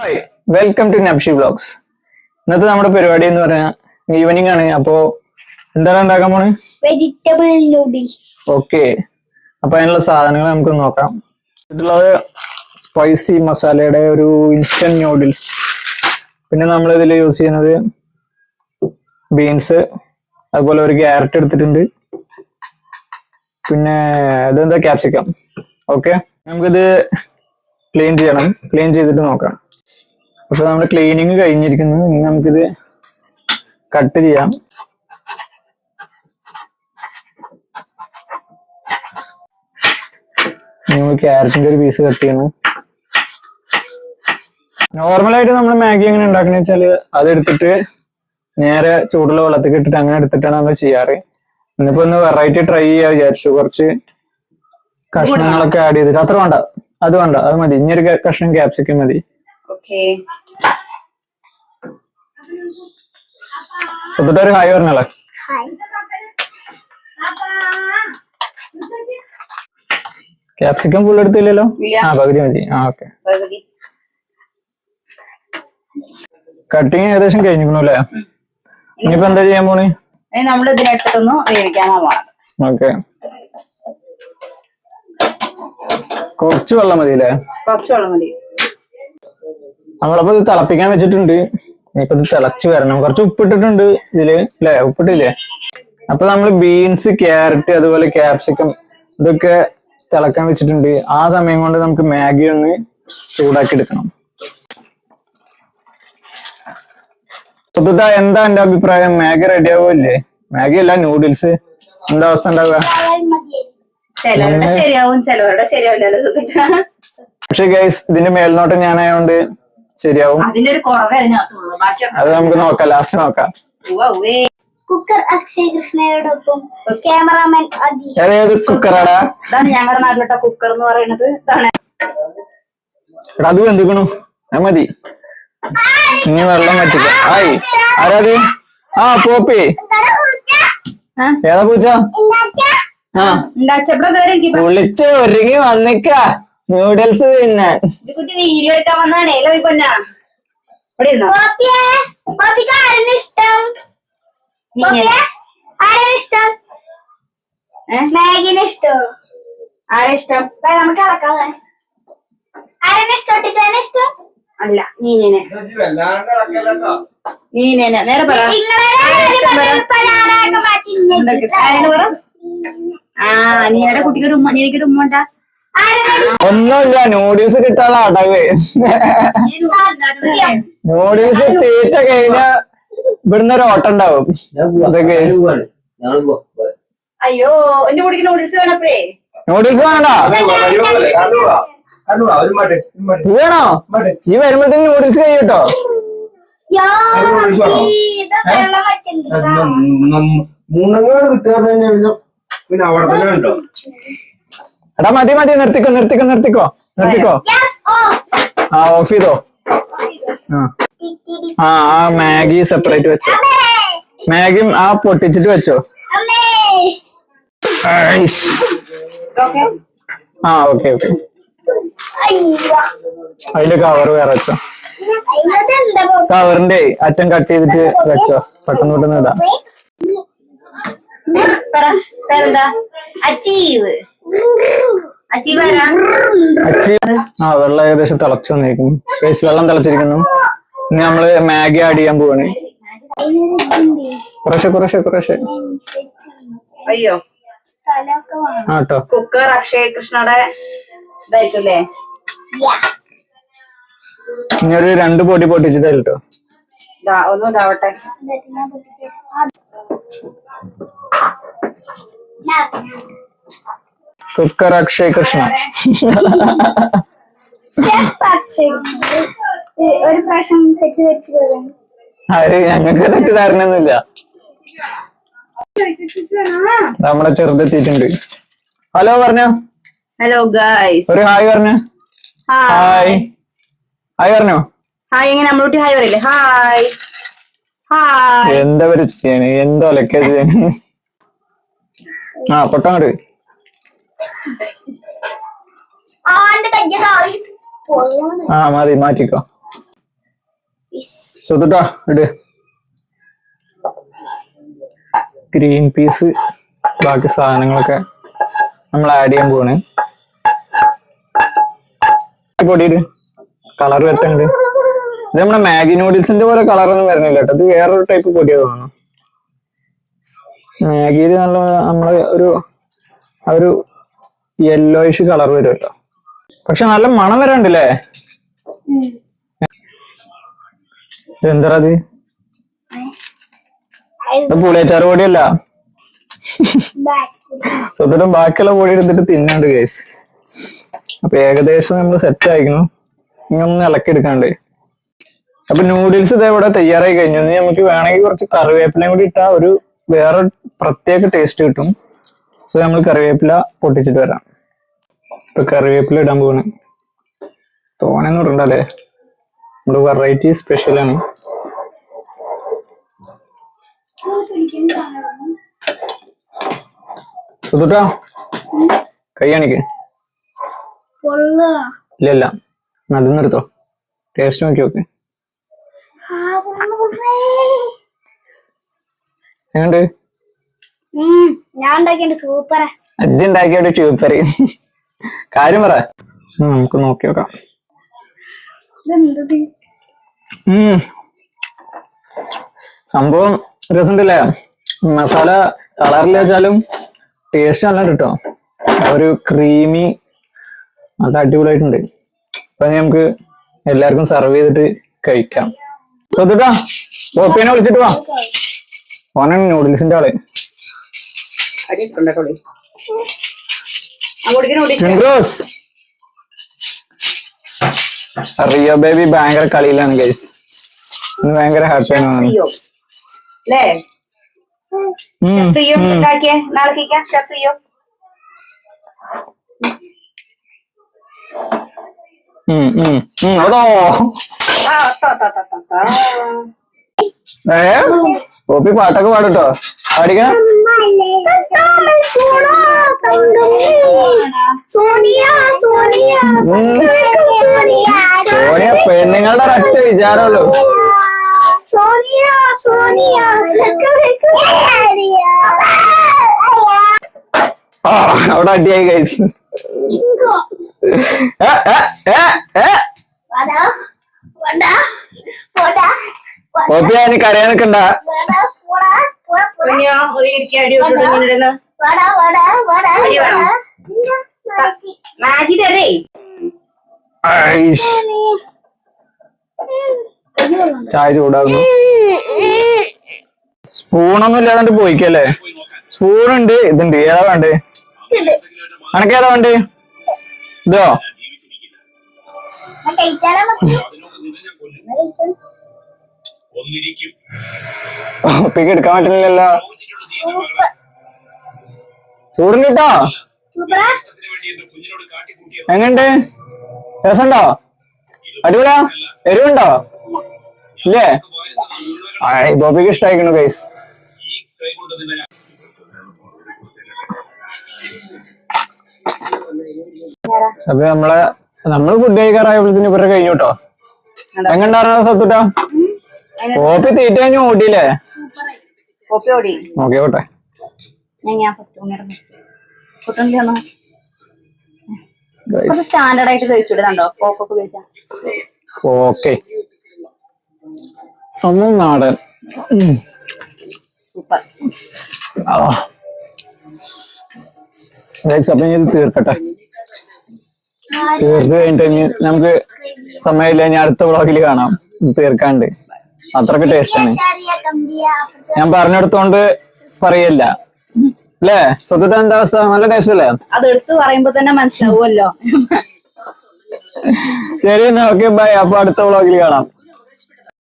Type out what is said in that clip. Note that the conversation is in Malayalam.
Hi welcome to Nabshi vlogs ഇന്നത്തെ നമ്മുടെ പരിപാടി എന്ന് പറഞ്ഞാൽ ഈവനിങ് ആണ്. അപ്പോ എന്താണ് ഉണ്ടാക്കാൻ പോണ്? വെജിറ്റബിൾ നൂഡിൽസ് ഓക്കെ അപ്പൊ അതിനുള്ള സാധനങ്ങൾ നമുക്ക് നോക്കാം. ഇതിലുള്ളത് സ്പൈസി മസാലയുടെ ഒരു ഇൻസ്റ്റന്റ് നൂഡിൽസ് പിന്നെ നമ്മൾ ഇതിൽ യൂസ് ചെയ്യുന്നത് ബീൻസ് അതുപോലെ ഒരു ക്യാരറ്റ് എടുത്തിട്ടുണ്ട്. പിന്നെ ഇതെന്താ ക്യാപ്സിക്കം ഓക്കെ നമുക്കിത് ക്ലീൻ ചെയ്യണം. ക്ലീൻ ചെയ്തിട്ട് നോക്കാം. അപ്പൊ നമ്മുടെ ക്ലീനിങ് കഴിഞ്ഞിരിക്കുന്നു. ഇനി നമുക്കിത് കട്ട് ചെയ്യാം. ക്യാരറ്റിന്റെ ഒരു പീസ് കട്ട് ചെയ്യണം നോർമലായിട്ട് നമ്മൾ മാഗി എങ്ങനെ ഉണ്ടാക്കണ വെച്ചാൽ അതെടുത്തിട്ട് നേരെ ചൂടുള്ള വെള്ളത്തിൽ ഇട്ടിട്ട് അങ്ങനെ എടുത്തിട്ടാണ് നമ്മൾ ചെയ്യാറ്. ഇന്നിപ്പോ ഒന്ന് വെറൈറ്റി ട്രൈ ചെയ്യാ വിചാരിച്ചു. കുറച്ച് കഷ്ണങ്ങളൊക്കെ ആഡ് ചെയ്തിട്ട്. അത്ര വേണ്ട. അത് വേണ്ട. അത് മതി. ഇനിയൊരു കഷ്ണം ക്യാപ്സിക്കം മതി. ഓക്കെ. ഒരു ഹായ് പറഞ്ഞോളെ. ക്യാപ്സിക്കം ഫുൾ എടുത്തില്ലല്ലോ. ആ പകുതി മതി. ആ ഓക്കെ. കട്ടിങ് ഏകദേശം കഴിഞ്ഞിരിക്കണു അല്ലേ? ഇനിയിപ്പോ എന്താ ചെയ്യാൻ പോണേ? നമ്മൾ ഇതിനടുത്തൊന്ന് വേവിക്കാനാണ് പോണത് ഓക്കെ. കുറച്ച് വെള്ളം മതി അല്ലേ കുറച്ച് വെള്ളം മതി. നമ്മളപ്പോ ഇത് തിളപ്പിക്കാൻ വെച്ചിട്ടുണ്ട്. ഇനിയിപ്പോ ഇത് തിളച്ചു വരണം. കുറച്ച് ഉപ്പിട്ടിട്ടുണ്ട് ഇതിൽ അല്ലേ ഉപ്പിട്ടില്ലേ? അപ്പൊ നമ്മൾ ബീൻസ് ക്യാരറ്റ് അതുപോലെ ക്യാപ്സിക്കം ഇതൊക്കെ തിളക്കാൻ വെച്ചിട്ടുണ്ട്. ആ സമയം കൊണ്ട് നമുക്ക് മാഗി ഒന്ന് ചൂടാക്കി എടുക്കണം. സ്വത്തുട്ട എന്താ എന്റെ അഭിപ്രായം? മാഗി റെഡി ആവുമല്ലേ? മാഗി അല്ല നൂഡിൽസ് എന്താ അവസ്ഥ ഉണ്ടാവുക? പക്ഷെ ഗൈസ് ഇതിന്റെ മേൽനോട്ടം ഞാനായോണ്ട് ശരിയാവും. അത് നമുക്ക് നോക്കാം ലാസ്റ്റ് നോക്കാം. കുക്കർ അക്ഷയ് കൃഷ്ണയോടൊപ്പം ക്യാമറാമാൻ കുക്കറാടാ? ഇതാണ് ഞങ്ങളുടെ നാട്ടിലോട്ട കുക്കർ എന്ന് പറയുന്നത്. ഇതാണ്. എടാ അത് വെന്തിക്കണു അത് മതി. ഇനി വെള്ളം പറ്റില്ല ആയി ആരാത് ആ പോപ്പി? ഏതാ പൂച്ച? ആ. ഒരുങ്ങി വന്നിക്ക. നൂഡിൽസ് തിന്നാൻ കുട്ടി വീഡിയോ എടുക്കാൻ വന്നാണേ പൊന്ന? ഇഷ്ടം? ഇഷ്ടം? മാഗിനെ ഇഷ്ടം? ആരാ ഇഷ്ടം? വാ, നമുക്ക് ഇളക്കാതെ ആരാണ് ഇഷ്ടം? ഒട്ടിക്കാനെ ഇഷ്ടം? അല്ല നീനെ നീനെ നേരെ പറ. ആ നീയുടെ കുട്ടിക്ക് ഒരു ഉമ്മ നീനക്കൊരു ഉമ്മ ഉണ്ടാ? ഒന്നുമില്ല നൂഡിൽസ് കിട്ടാനുള്ള അടവ്. നൂഡിൽസ് തീറ്റ കഴിഞ്ഞ ഇവിടുന്ന് ഒരു ഓട്ടം ഉണ്ടാവും. അതൊക്കെ അയ്യോ എന്റെ നൂഡിൽസ് വേണപ്പോഴേ. നൂഡിൽസ് വേണ്ട. ഇത് വേണോ? ഈ വരുമ്പോഴത്തേന് നൂഡിൽസ് കഴിയട്ടോ? മൂന്നങ്ങാട് കിട്ടാതെ പിന്നെ അവിടെ തന്നെ ഉണ്ടോ? എടാ മതി മതി നിർത്തിക്കോ നിർത്തിക്കോ നിർത്തിക്കോ നിർത്തിക്കോ. ആ ഓഫ് ചെയ്തോ. ആ. ആ മാഗി സെപ്പറേറ്റ് വെച്ചോ. മാഗിയും ആ പൊട്ടിച്ചിട്ട് വെച്ചോ. ആ ഓക്കെ ഓക്കെ അതിൽ അതിന്റെ കവർ വേറെ വെച്ചോ. കവറിന്റെ അറ്റം കട്ട് ചെയ്തിട്ട് വെച്ചോ. പെട്ടെന്ന് പെട്ടെന്ന് ഇടാം. അച്ചീവ് അച്ചി ആ വെള്ളം ഏകദേശം തിളച്ചു വന്നിരിക്കുന്നു. വെള്ളം തിളച്ചിരിക്കുന്നു. ഇനി നമ്മൾ മാഗി ആഡ് ചെയ്യാൻ പോവാണ്. കുറേശ്ശെ കുറേശ്ശെ കുറേശ്ശെ അയ്യോ. ആട്ടോ കുക്കർ അക്ഷയ് കൃഷ്ണയുടെ ഇതായിരിക്കും അല്ലേ ഇനി ഒരു രണ്ട് പൊടി പൊട്ടിച്ചിട്ട് ഒന്നും ഇതാവട്ടെ. കുക്കർ അക്ഷയ് കൃഷ്ണ. ഒരു പ്രാവശ്യം തെറ്റ് വെച്ച് പോകാൻ ആര്? ഞങ്ങൾക്ക് തെറ്റിദ്ധാരണയൊന്നുമില്ല നമ്മളെ ചെറുതെത്തിയിട്ടുണ്ട് ഹലോ പറഞ്ഞോ. ഹലോ ഗായ്സ് ഒരു ഹായ് പറഞ്ഞോ. ഹായ്. ഹായ്. പറഞ്ഞോ. ഹായ് എങ്ങനെ? നമ്മളോട്ട് ഹായ് പറയില്ലേ? ഹായ്. ഹായ്. എന്താ വരെ ചെയ്യണ? എന്തോ ലൊക്കെ ചെയ്യണ? ആ പൊട്ടങ്ങോട്ട് ആ മതി മാറ്റിക്കോ. സ്വത്തുട്ടാ ഇട്. ഗ്രീൻ പീസ് ബാക്കി സാധനങ്ങളൊക്കെ നമ്മൾ ആഡ് ചെയ്യാൻ പോണ് പൊടിയിട് കളർ വരട്ടുണ്ട് ഇത് നമ്മുടെ മാഗി നൂഡിൽസിന്റെ പോലെ കളർ ഒന്നും വരുന്നില്ല കേട്ടോ. ഇത് വേറൊരു ടൈപ്പ് പൊടിയാ തോന്നുന്നു. മാഗിയിൽ നല്ല നമ്മൾ ഒരു ആ ഒരു യെല്ലോയിഷ് കളർ വരുമല്ലോ പക്ഷെ നല്ല മണം വരാണ്ടല്ലേ എന്താ അത്? ഇത് പുളിയച്ചാറ് പൊടിയല്ല. സ്വന്തം ബാക്കിയുള്ള പൊടി എടുത്തിട്ട് തിന്നാണ്ട് കേസ് അപ്പൊ ഏകദേശം നമ്മൾ സെറ്റ് ആയിക്കുന്നു. ഇനി ഒന്ന് ഇളക്കി എടുക്കാണ്ട് അപ്പൊ നൂഡിൽസ് ഇതേവിടെ തയ്യാറായി കഴിഞ്ഞു. ഇനി നമുക്ക് വേണമെങ്കിൽ കുറച്ച് കറിവേപ്പിലയും കൂടി ഇട്ടാ ഒരു വേറെ പ്രത്യേക ടേസ്റ്റ് കിട്ടും. സോ നമ്മൾ കറിവേപ്പില പൊട്ടിച്ചിട്ട് വരാം. ഇപ്പൊ കറിവേപ്പില ഇടാൻ പോവാണ്. തോനെന്ന് പറഞ്ഞല്ലേ നമ്മുടെ വെറൈറ്റി സ്പെഷ്യൽ ആണ്. സുതുട്ടാ പൊള്ള. ഇല്ല ഇല്ല അത് നിർത്തോ ടേസ്റ്റ് നോക്കി നോക്ക്. എങ്ങണ്ട് ഞാൻ ഉണ്ടാക്കിയുണ്ട് സൂപ്പറാ അജ്ജ് ഉണ്ടാക്കിയോട് ട്യൂപ്പറി കാര്യം പറ. നമുക്ക് നോക്കി നോക്കാം. സംഭവം രസമുണ്ടല്ലേ? മസാല കളറിൽ വെച്ചാലും ടേസ്റ്റ് നല്ല കിട്ടോ. ഒരു ക്രീമി നല്ല അടിപൊളിയായിട്ടുണ്ട്. അപ്പൊ ഇനി നമുക്ക് എല്ലാവർക്കും സെർവ് ചെയ്തിട്ട് കഴിക്കാം. ശ്രദ്ധിട്ടാ ഓപ്പിനെ വിളിച്ചിട്ട് വാ. ഓനാണ് നൂഡിൽസിന്റെ ആൾ. റിയോ ബേബി ഭയങ്കര കളിയിലാണ് ഗൈസ് ഇന്ന് ഭയങ്കര ഹാപ്പിയാണ്. ഏ? ഓപ്പി പാട്ടൊക്കെ പാടുട്ടോ? പാടിക്കണം? സോനിയ സോനിയ ഉം. സോനിയ സോണിയ പെണ്ണുങ്ങളുടെ ഒരൊറ്റ വിചാരമുള്ളൂ. സോനിയ സോനിയ ആ അവിടെ അടിയായി ഗൈസ് ഓപ്പി അതിന് കരയാൻ മാഗി തരേ. ചായ ചൂടാകുന്നു സ്പൂണൊന്നും ഇല്ലാതെ പോയിക്കല്ലേ? സ്പൂൺ ഉണ്ട് ഇതുണ്ട്. ഏതാ വേണ്ടേ? അനക്ക് ഏതാ വേണ്ടേ? ഇതോ? ഒപ്പിക്ക് എടുക്കാൻ പറ്റുന്നില്ലല്ലോ ചൂടുണ്ട് കേട്ടോ എങ്ങണ്ട് രസണ്ടോ അടിപൊളിയാ? എരിവുണ്ടോ? ഇല്ലേ? ഗോപിക്ക് ബോബിക്ക് ഇഷ്ടായിക്കണു ഗൈസ് അപ്പൊ നമ്മളെ നമ്മൾ ഫുഡ് കഴിക്കാറായപ്പോഴത്തേന് ഇവരുടെ കഴിഞ്ഞു കേട്ടോ എങ്ങണ്ടായിരുന്നു സത്തുട്ടാ കോപ്പി തീറ്റ കഴിഞ്ഞു ഓടിയില്ലേ? കോപ്പി ഓടി. ഫസ്റ്റ് ഓട്ടെ. കുറച്ച് സ്റ്റാൻഡേർഡ് ആയിട്ട് കഴിച്ചുവിടുന്നുണ്ടോ കോപ്പൊക്കെ ഉപയോഗിച്ചാ? ഓക്കെ ഒന്നും നാടൻ. സൂപ്പർ അപ്പൊ ഇത് തീർക്കട്ടെ. തീർത്ത് കഴിഞ്ഞിട്ട് നമുക്ക് സമയമില്ല. ഇനി അടുത്ത വ്ളോഗിൽ കാണാം. തീർക്കാണ്ട്. അത്രയ്ക്ക് ടേസ്റ്റ് ആണ്. ഞാൻ പറഞ്ഞെടുത്തോണ്ട് പറയല്ല. അല്ലേ സ്വന്തത്തെ എന്താ അവസ്ഥ? നല്ല ടേസ്റ്റ് അല്ലേ? അത് എടുത്തു പറയുമ്പോ തന്നെ മനസ്സിലാവുമല്ലോ. ശരി എന്നാ ഓക്കെ ബൈ അപ്പൊ അടുത്ത വ്ളോഗിൽ കാണാം.